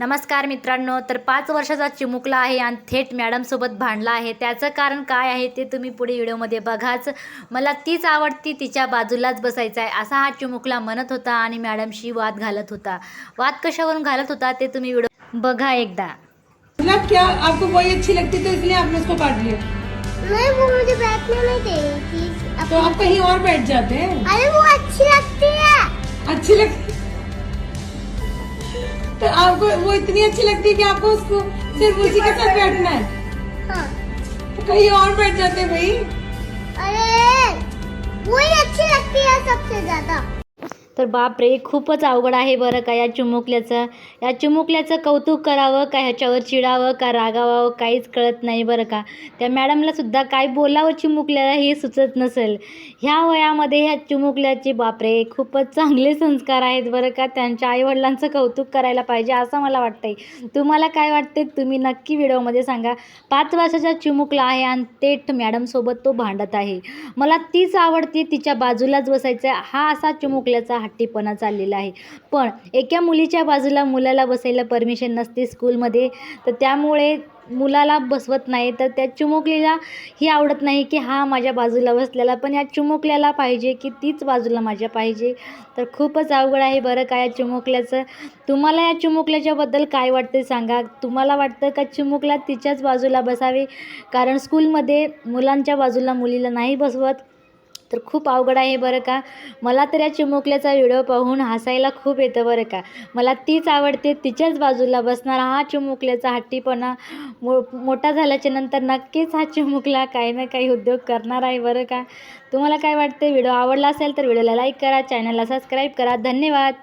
नमस्कार मित्रांनो तर पाच वर्षाचा चिमुकला आहे आणि थेट मॅडमसोबत भांडला आहे. त्याचं कारण काय आहे ते तुम्ही पुढे व्हिडिओमध्ये बघाच. मला तीच आवडती तिच्या बाजूलाच बसायचं आहे असा हा चिमुकला म्हणत होता आणि मॅडमशी वाद घालत होता. वाद कशावरून घालत होता ते तुम्ही व्हिडिओ बघा एकदा. मतलब क्या आपको वही अच्छी लगती तो इसलिए आपने उसको काट लिया। नहीं वो मुझे बैठने नहीं दे रही थी। तो आप कहीं और बैठ जाते हैं। अरे वो अच्छी लगती है। अच्छी लगती तो आपको वो इतनी अच्छी लगती है कि आपको उसको सिर्फ़ उसी के साथ बैठना है। हाँ। तो कहीं और बैठ जाते भाई। अरे वही अच्छी लगती है सबसे ज़्यादा। तर बापरे खूपच अवघड आहे बरं का या चिमुकल्याचं. या चिमुकल्याचं कौतुक करावं का ह्याच्यावर चिडावं का रागावं काहीच कळत नाही बरं का. त्या मॅडमलासुद्धा काय बोलावं चिमुकल्याला हे सुचत नसेल. ह्या वयामध्ये ह्या चिमुकल्याचे बापरे खूपच चांगले संस्कार आहेत बरं का. त्यांच्या आईवडिलांचं कौतुक करायला पाहिजे असं मला वाटतंय. तुम्हाला काय वाटते तुम्ही नक्की व्हिडिओमध्ये सांगा. पाच वर्षाचा चिमुकला आहे आणि तेठ मॅडमसोबत तो भांडत आहे. मला तीच आवडते तिच्या बाजूलाच बसायचं हा असा चिमुकल्याचा हट्टीपणा चाललेला आहे. पण एका मुलीच्या बाजूला मुलाला बसायला परमिशन नसते स्कूलमध्ये तर त्यामुळे मुलाला बसवत नाही. तर त्या चिमुकलीला ही आवडत नाही की हा माझ्या बाजूला बसलेला पण या चिमुकल्याला पाहिजे की तीच बाजूला माझ्या पाहिजे. तर खूपच अवघड आहे बरं का या चिमुकल्याचं. तुम्हाला या चिमुकल्याच्याबद्दल काय वाटते सांगा. तुम्हाला वाटतं का चिमुकला तिच्याच बाजूला बसावे? कारण स्कूलमध्ये मुलांच्या बाजूला मुलीला नाही बसवत. तर खूप अवघड आहे बरं का? मला तर या चिमुकल्याचा व्हिडिओ पाहून हसायला खूप येतं बरं का? मला तीच आवडते तिच्याच बाजूला बसणारा हा चिमुकल्याचा हट्टीपणा मो मोठा झाल्याच्यानंतर नक्कीच हा चिमुकला काही ना काही उद्योग करणार आहे बरं का? तुम्हाला काय वाटतं व्हिडिओ आवडला असेल तर व्हिडिओला लाईक करा चॅनलला सबस्क्राईब करा. धन्यवाद!